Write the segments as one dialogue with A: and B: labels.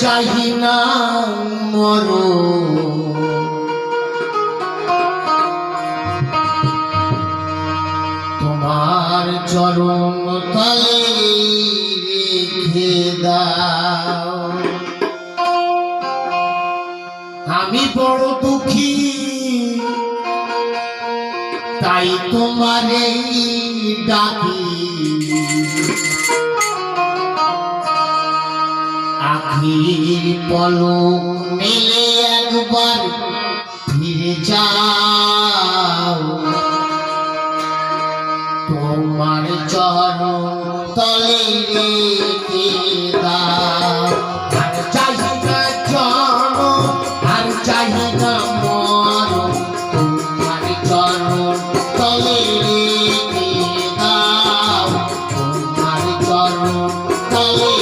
A: চাহি না মর। তোমার চরণ তলে আমি বড় দুঃখী তাই তোমারে ডাকি। আখির পলক মেলে একবার ফিরে যাও। তোমার চরণ তলে রেখে দাও। আর চাই না জন আর চাই না মর তোমার চরণ তলে রেখে দাও। তোমার চরণ তলে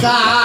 A: さ。